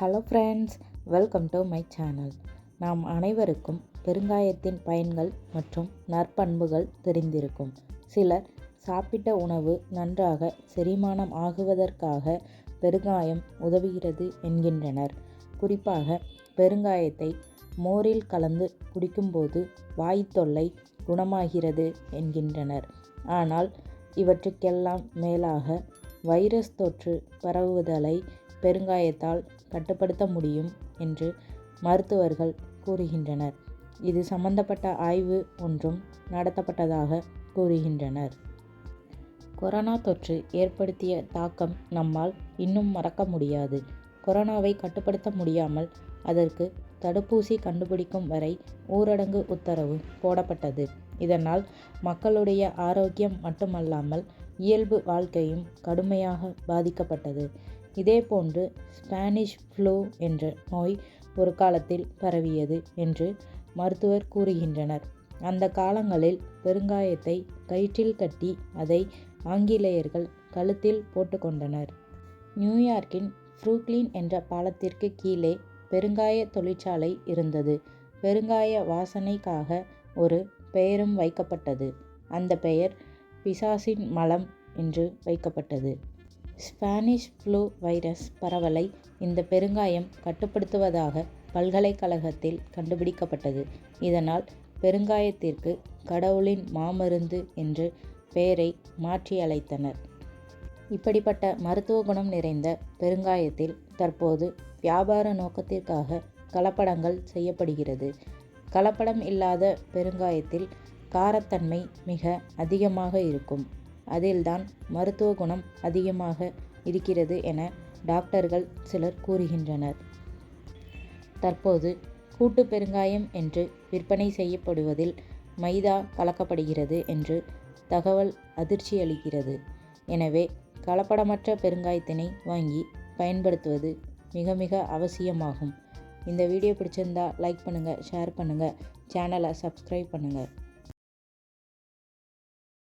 Hello friends welcome to my channel நாம் அனைவருக்கும் பெருங்காயத்தின் பயன்கள் மற்றும் நற்பண்புகள் தெரிந்திருக்கும். சிலர் சாப்பிட்ட உணவு நன்றாக செரிமானம் ஆகுவதற்காக பெருங்காயம் உதவுகிறது என்கின்றனர். குறிப்பாக பெருங்காயத்தை மோரில் கலந்து குடிக்கும்போது வாய் தொல்லை குணமாகிறது என்கின்றனர். ஆனால் இவற்றுக்கெல்லாம் மேலாக வைரஸ் தொற்று பரவுதலை பெருங்காயத்தால் கட்டுப்படுத்த முடியும் என்று மருத்துவர்கள் கூறுகின்றனர். இது சம்பந்தப்பட்ட ஆய்வு ஒன்றும் நடத்தப்பட்டதாக கூறுகின்றனர். கொரோனா தொற்று ஏற்படுத்திய தாக்கம் நம்மால் இன்னும் மறக்க முடியாது. கொரோனாவை கட்டுப்படுத்த முடியாமல் அதற்கு தடுப்பூசி கண்டுபிடிக்கும் வரை ஊரடங்கு உத்தரவு போடப்பட்டது. இதனால் மக்களுடைய ஆரோக்கியம் மட்டுமல்லாமல் இயல்பு வாழ்க்கையும் கடுமையாக பாதிக்கப்பட்டது. இதேபோன்று ஸ்பானிஷ் ஃப்ளூ என்ற நோய் ஒரு காலத்தில் பரவியது என்று மருத்துவர் கூறுகின்றனர். அந்த காலங்களில் பெருங்காயத்தை கயிற்றில் கட்டி அதை ஆங்கிலேயர்கள் கழுத்தில் போட்டுக்கொண்டனர் நியூயார்க்கின் ஃப்ரூக்ளின் என்ற பாலத்திற்கு கீழே பெருங்காய தொழிற்சாலை இருந்தது. பெருங்காய வாசனைக்காக ஒரு பெயரும் வைக்கப்பட்டது. அந்த பெயர் பிசாசின் மலம் என்று வைக்கப்பட்டது. ஸ்பானிஷ் ஃப்ளூ வைரஸ் பரவலை இந்த பெருங்காயம் கட்டுப்படுத்துவதாக பல்கலைக்கழகத்தில் கண்டுபிடிக்கப்பட்டது. இதனால் பெருங்காயத்திற்கு கடவுளின் மாமருந்து என்று பெயரை மாற்றி அழைத்தனர் இப்படிப்பட்ட மருத்துவ குணம் நிறைந்த பெருங்காயத்தில் தற்போது வியாபார நோக்கத்திற்காக கலப்படங்கள் செய்யப்படுகிறது. கலப்படம் இல்லாத பெருங்காயத்தில் காரத்தன்மை மிக அதிகமாக இருக்கும். அதில்தான் மருத்துவ குணம் அதிகமாக இருக்கிறது என டாக்டர்கள் சிலர் கூறுகின்றனர். தற்போது கூட்டு பெருங்காயம் என்று விற்பனை செய்யப்படுவதில் மைதா கலக்கப்படுகிறது என்று தகவல் அதிர்ச்சியளிக்கிறது எனவே கலப்படமற்ற பெருங்காயத்தினை வாங்கி பயன்படுத்துவது மிக மிக அவசியமாகும். இந்த வீடியோ பிடிச்சிருந்தா லைக் பண்ணுங்கள் ஷேர் பண்ணுங்கள் சேனலை சப்ஸ்கிரைப் பண்ணுங்கள்